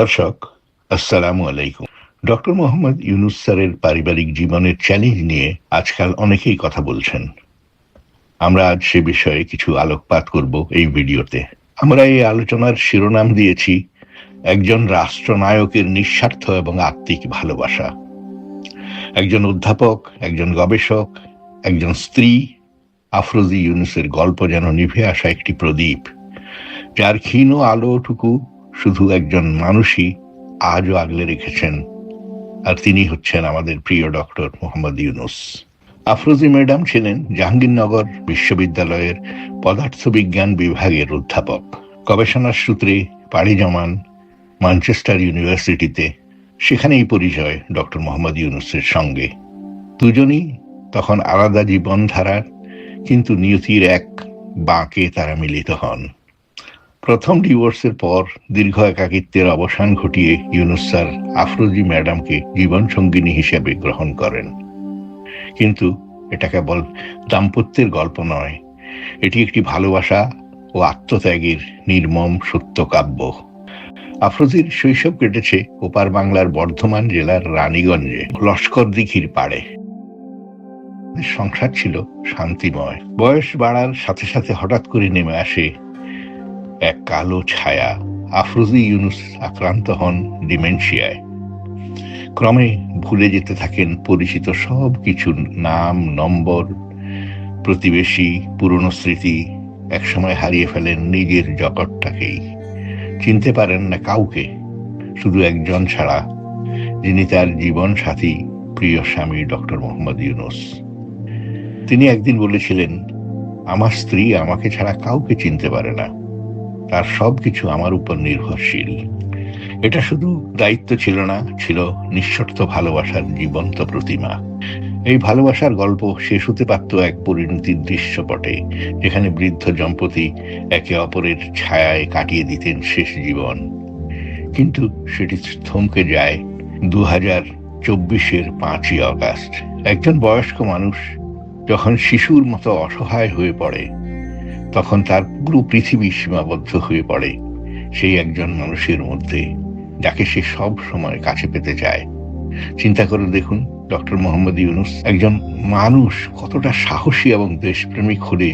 দর্শক, আসসালামু আলাইকুম। ডক্টর মোহাম্মদ ইউনুস স্যারের পারিবারিক জীবনের চ্যালেঞ্জ নিয়ে আজকাল অনেকেই কথা বলছেন। আমরা আজ সে বিষয়ে কিছু আলোকপাত করব এই ভিডিওতে। আমরা এই আলোচনার শিরোনাম দিয়েছি, একজন রাষ্ট্রনায়কের নিঃস্বার্থ এবং আত্মিক ভালোবাসা। একজন অধ্যাপক, একজন গবেষক, একজন স্ত্রী, আফরোজি ইউনুসের গল্প যেন নিভে আসা একটি প্রদীপ, যার ক্ষীণ আলোটুকু শুধু একজন মানুষই আজও আগলে রেখেছেন। আর তিনি হচ্ছেন আমাদের প্রিয় ডক্টর মোহাম্মদ ইউনুস। আফরোজি ম্যাডাম ছিলেন জাহাঙ্গীরনগর বিশ্ববিদ্যালয়ের পদার্থবিজ্ঞান বিভাগের অধ্যাপক। গবেষণার সূত্রে পাড়ি জমান ম্যানচেস্টার ইউনিভার্সিটিতে। সেখানেই পরিচয় ডক্টর মোহাম্মদ ইউনুসের সঙ্গে। দুজনই তখন আলাদা জীবনধারার, কিন্তু নিয়তির এক বাঁকে তারা মিলিত হন। প্রথম ডিভোর্সের পর দীর্ঘ একাকিত্বের অবসান ঘটিয়ে ইউনুস স্যার আফরোজি ম্যাডামকে জীবনসঙ্গিনী হিসেবে গ্রহণ করেন। কিন্তু এটা কেবল দাম্পত্যের গল্প নয়, এটি একটি ভালোবাসা ও আত্মত্যাগের নির্মম সত্য কাব্য। আফরোজির শৈশব কেটেছে ওপার বাংলার বর্ধমান জেলার রানীগঞ্জে, লস্কর দিঘির পাড়ে। সংসার ছিল শান্তিময়। বয়স বাড়ার সাথে সাথে হঠাৎ করে নেমে আসে এক কালো ছায়া আফরোজি ইউনুস আক্রান্ত হন ডিমেনশিয়ায়। ক্রমে ভুলে যেতে থাকেন পরিচিত সব কিছু নাম, নম্বর, প্রতিবেশী, পুরনো স্মৃতি, একসময় হারিয়ে ফেলেন নিজের জগৎটাকেই। চিনতে পারেন না কাউকে, শুধু একজন ছাড়া, যিনি তার জীবন সাথী প্রিয় স্বামী ডক্টর মোহাম্মদ ইউনুস। তিনি একদিন বলেছিলেন, আমার স্ত্রী আমাকে ছাড়া কাউকে চিনতে পারে না। তার সবকিছু আমার উপর নির্ভরশীল। এটা শুধু দায়িত্ব ছিল না, ছিল নিঃশর্ত ভালোবাসার জীবন্ত প্রতিমা। এই ভালোবাসার গল্প শেষ হতে পারত এক পরিণতির দৃশ্যপটে, যেখানে বৃদ্ধ দম্পতি একে অপরের ছায়ায় কাটিয়ে দিতেন শেষ জীবন। কিন্তু সেটি থমকে যায় দু হাজার চব্বিশের পাঁচই অগাস্ট একজন বয়স্ক মানুষ যখন শিশুর মতো অসহায় হয়ে পড়ে তখন তার পুরো পৃথিবী সীমাবদ্ধ হয়ে পড়ে। সেই একজন মানুষের মধ্যে যাকে সে সব সময় কাছে পেতে চায়। চিন্তা করে দেখুন, ডক্টর মোহাম্মদ ইউনুস একজন মানুষ কতটা সাহসী এবং দেশপ্রেমিক হলে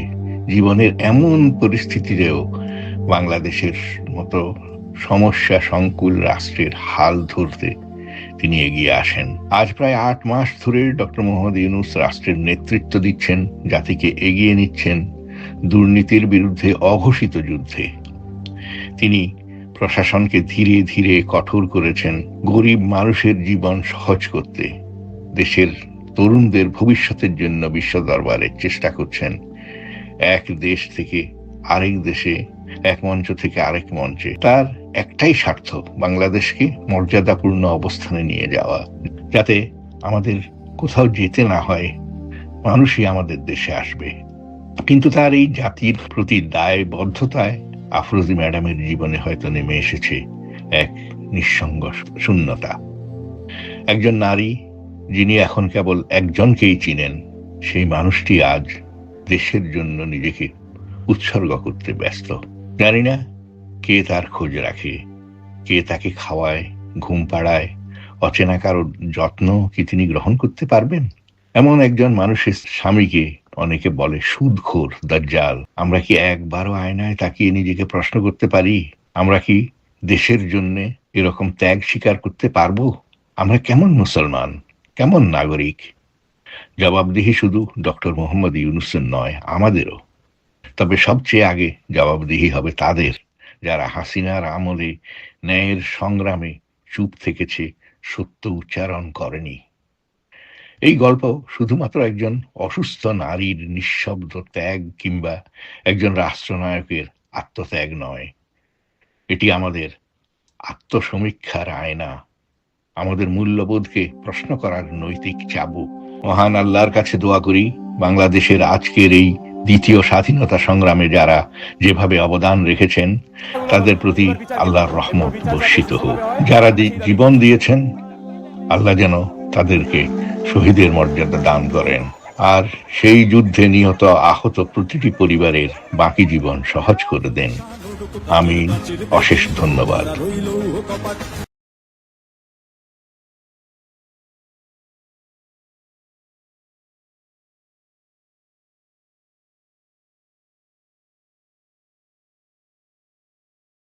জীবনের এমন পরিস্থিতিতেও বাংলাদেশের মতো সমস্যা সংকুল রাষ্ট্রের হাল ধরতে তিনি এগিয়ে আসেন। আজ প্রায় আট মাস ধরে ডক্টর মোহাম্মদ ইউনুস রাষ্ট্রের নেতৃত্ব দিচ্ছেন, জাতিকে এগিয়ে নিচ্ছেন। দুর্নীতির বিরুদ্ধে অঘোষিত যুদ্ধে। তিনি প্রশাসনকে ধীরে ধীরে কঠোর করেছেন গরিব মানুষের জীবন সহজ করতে। দেশের তরুণদের ভবিষ্যতের জন্য বিশ্ব দরবারে চেষ্টা করছেন। এক দেশ থেকে আরেক দেশে, এক মঞ্চ থেকে আরেক মঞ্চে। তার একটাই স্বার্থ, বাংলাদেশকে মর্যাদাপূর্ণ অবস্থানে নিয়ে যাওয়া। যাতে আমাদের কোথাও যেতে না হয়, মানুষই আমাদের দেশে আসবে। কিন্তু তার এই জাতির প্রতি দায়বদ্ধতায় আফরোজি ম্যাডামের জীবনে হয়তো নেমে এসেছে এক নিঃসঙ্গ শূন্যতা। একজন নারী যিনি এখন কেবল একজনকেই চিনেন, সেই মানুষটি আজ দেশের জন্য নিজেকে উৎসর্গ করতে ব্যস্ত। জানি না কে তার খোঁজ রাখে, কে তাকে খাওয়ায়, ঘুম পাড়ায়, অচেনা কারোর যত্ন কি তিনি গ্রহণ করতে পারবেন? এমন একজন মানুষের স্বামীকে অনেকে বলে, সুদখোর, দাজ্জাল। আমরা কি একবারও আয়নায় তাকিয়ে নিজেকে প্রশ্ন করতে পারি? আমরা কি দেশের জন্য এরকম ত্যাগ স্বীকার করতে পারব? আমরা কেমন মুসলমান? কেমন নাগরিক? জবাবদিহি শুধু ডক্টর মোহাম্মদ ইউনুসের নয়, আমাদেরও। তবে সবচেয়ে আগে জবাবদিহি হবে তাদের, যারা হাসিনার আমলে ন্যায়ের সংগ্রামে চুপ থেকেছে, সত্য উচ্চারণ করেনি। এই গল্প শুধুমাত্র একজন অসুস্থ নারীর নিঃশব্দ ত্যাগ কিংবা একজন রাষ্ট্রনায়কের আত্মত্যাগ নয়। এটি আমাদের আত্মসমীক্ষার আয়না, আমাদের মূল্যবোধকে প্রশ্ন করার নৈতিক চাবুক। মহান আল্লাহর কাছে দোয়া করি, বাংলাদেশের আজকের এই দ্বিতীয় স্বাধীনতা সংগ্রামে যারা যেভাবে অবদান রেখেছেন, তাদের প্রতি আল্লাহর রহমত বর্ষিত হোক। যারা জীবন দিয়েছেন, আল্লাহ যেন তাদেরকে শহীদের মর্যাদা দান করেন। আর সেই যুদ্ধে নিহত আহত প্রতিটি পরিবারের বাকি জীবন সহজ করে দেন। আমি অশেষ ধন্যবাদ।